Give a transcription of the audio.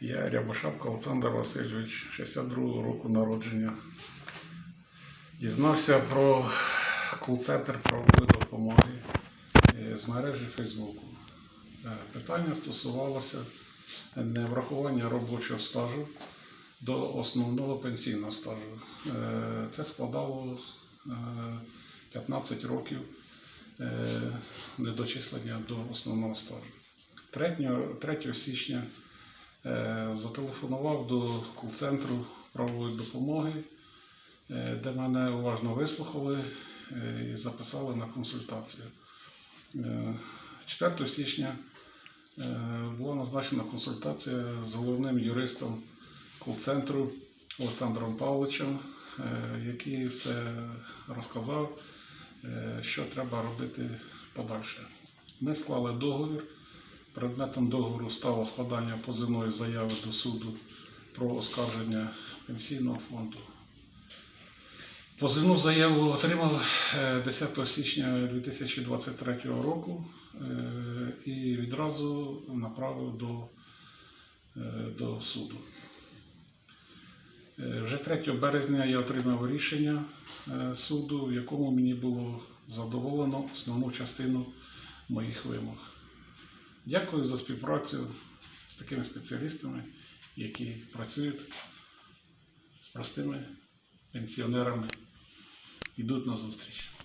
Я Рябошапка Олександр Васильович, 62-го року народження. Дізнався про кол-центр правової допомоги е, з мережі Фейсбуку. Е, Питання стосувалося не врахування робочого стажу до основного пенсійного стажу. Е, Це складало е, 15 років недочислення до основного стажу. 3, 3 січня зателефонував до кол-центру правової допомоги, е, де мене уважно вислухали е, і записали на консультацію. Е, 4 січня е, була назначена консультація з головним юристом кол-центру Олександром Павловичем, е, який все розказав, е, що треба робити подальше. Ми склали договір. Предметом договору стало складання позивної заяви до суду про оскарження пенсійного фонду. Позивну заяву отримав е, 10 січня 2023 року е, і відразу направив до, е, до суду. Вже 3 березня я отримав рішення суду, в якому мені було задоволено основну частину моїх вимог. Дякую за співпрацю з такими спеціалістами, які працюють з простими пенсіонерами, йдуть на зустріч.